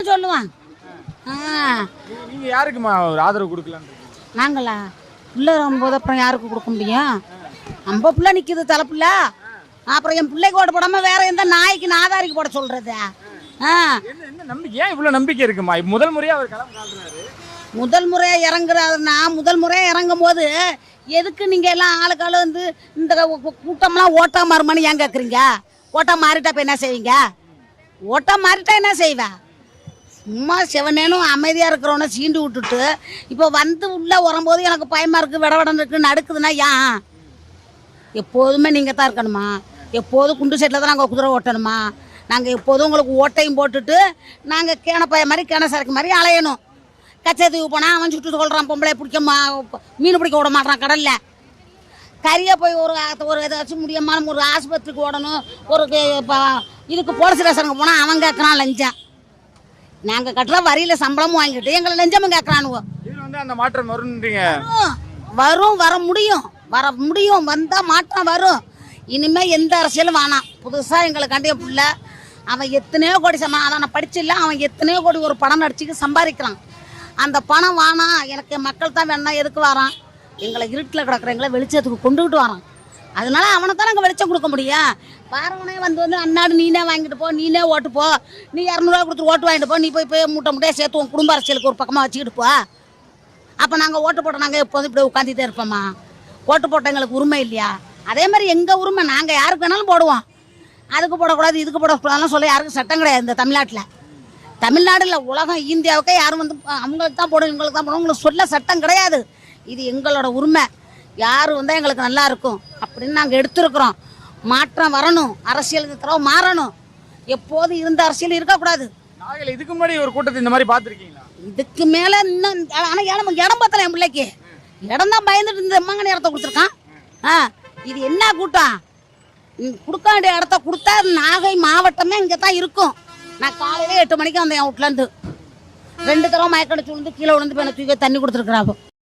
சொல்லுவான் நீங்க யாருக்குமா ஒரு ஆதரவு கொடுக்கலான்னு? நாங்களா? பிள்ளை வரும்போது அப்புறம் யாருக்கு கொடுக்க முடியும்? நம்ம பிள்ளை நிற்கிது தலைப்புள்ள அப்புறம் என் பிள்ளைக்கு ஓட்ட போடாம வேற எந்த நாய்க்கு நாதாரிக்கு போட சொல்றது? ஆ. நம்பிக்கை ஏன் இவ்வளவு நம்பிக்கை இருக்குமா? முதல் முறையா அவர் களம் காட்டுறாரு முதல் முறையாக இறங்குறாருன்னா முதல் முறையாக இறங்கும் போது எதுக்கு நீங்கள் எல்லாம் ஆளுக்கால வந்து இந்த கூட்டம்லாம் ஓட்டா மாறுமான்னு ஏன் கேட்குறீங்க ஓட்டா மாறிட்டா இப்போ என்ன செய்வீங்க? ஓட்டா மாறிட்டா என்ன செய்வேன் சும்மா செவனேனும் அமைதியாக இருக்கிறவனை சீண்டு விட்டுட்டு இப்போ வந்து உள்ளே வரும்போது எனக்கு பயமாக இருக்குது விடவடம் இருக்குது நடுக்குதுன்னா ஏன்? எப்போதுமே நீங்கள் தான் இருக்கணுமா? எப்போதும் குண்டு செட்டில் தான் நாங்கள் குதிரை ஓட்டணுமா? நாங்கள் எப்போதும் உங்களுக்கு ஓட்டையும் போட்டுட்டு நாங்கள் கேனப்பைய மாதிரி கேன சரக்கு மாதிரி அலையணும். கச்சத்துக்கு போனால் அவன் சுட்டு சொல்கிறான் பொம்பளை பிடிக்க மா மீன் பிடிக்க விட மாட்டான் கடலில். கறியை போய் ஒரு ஒரு ஏதாச்சும் முடியாமல் ஒரு ஆஸ்பத்திரிக்கு ஓடணும் ஒரு இப்போ இதுக்கு போலீஸ் ஸ்டேஷனுக்கு போனால் அவன் கேட்குறான் லஞ்சம். நாங்கள் கட்டுற வரியில் சம்பளமும் வாங்கிட்டு எங்களை லஞ்சமும் கேட்குறானுவோ வந்து அந்த மாற்றம் வரும்ன்றீங்க. வரும். வரும் வர முடியும். வர முடியும் வந்தால் மாற்றம் வரும். இனிமே எந்த அரசியலும் வேணாம். புதுசாக எங்களுக்கு கண்டிய புள்ள அவன் எத்தனையோ கோடி சம்பா அதை நான் படிச்சில்ல அவன் எத்தனையோ கோடி ஒரு பணம் நடிச்சுக்கு சம்பாதிக்கிறான். அந்த பணம் வேணாம் எனக்கு மக்கள் தான் வேணாம் எதுக்கு வரான்? எங்களை இருட்டில் கிடக்குற எங்களை வெளிச்சத்துக்கு கொண்டுகிட்டு வரான். அதனால அவனை தான் நாங்கள் வெளிச்சம் கொடுக்க முடியும். பாரவனே வந்து வந்து அன்னாடு நீனே வாங்கிட்டு போ நீனே ஓட்டு போ. நீ இரநூறுவா கொடுத்து ஓட்டு வாங்கிட்டு போ. நீ போய் போய் மூட்டை மூட்டையாக சேர்த்து உன் குடும்ப அரசியலுக்கு ஒரு பக்கமாக வச்சுக்கிட்டு போ. அப்போ நாங்கள் ஓட்டு போட்ட நாங்கள் எப்போதும் இப்படி உட்காந்துட்டே இருப்போம்மா ஓட்டு போட்ட எங்களுக்கு உரிமை இல்லையா? அதே மாதிரி எங்கள் உரிமை? நாங்கள் யாருக்கு வேணாலும் போடுவோம். அதுக்கு போடக்கூடாது இதுக்கு போடக்கூடாதுலாம் சொல்ல யாருக்கும் சட்டம் கிடையாது இந்த தமிழ்நாட்டில். தமிழ்நாடுல உலகம் இந்தியாவுக்கே யாரும் வந்து அவங்களுக்கு தான் போடும் இவங்களுக்கு தான் போடும் உங்களுக்கு சொல்ல சட்டம் கிடையாது. இது எங்களோட உரிமை. யார் வந்தால் எங்களுக்கு நல்லா இருக்கும். அப்படின்னு நாங்கள் எடுத்திருக்கிறோம். மாற்றம் வரணும். அரசியலுக்கு தரவு மாறணும். எப்போதும் இருந்த அரசியல் இருக்கக்கூடாது. நாங்கள் இதுக்கு முன்னாடி ஒரு கூட்டத்தை இந்த மாதிரி பார்த்துருக்கீங்களா? இதுக்கு மேல இன்னும் ஆனா இடம் இடம் பத்தல என் பிள்ளைக்கு. இடம் தான் பயந்துட்டு இந்த மங்கன இடத்த கொடுத்துருக்கான். ஆ இது என்ன கூட்டம்? கொடுக்க வேண்டிய இடத்த கொடுத்தா நாகை மாவட்டமே இங்கே தான் இருக்கும். நான் காலையில எட்டு மணிக்கு வந்தேன் என் வீட்லேருந்து. ரெண்டு தடவை மயக்கடிச்சு விழுந்து கீழே விழுந்து போய் தூக்கி தண்ணி கொடுத்துருக்குறாப்போ.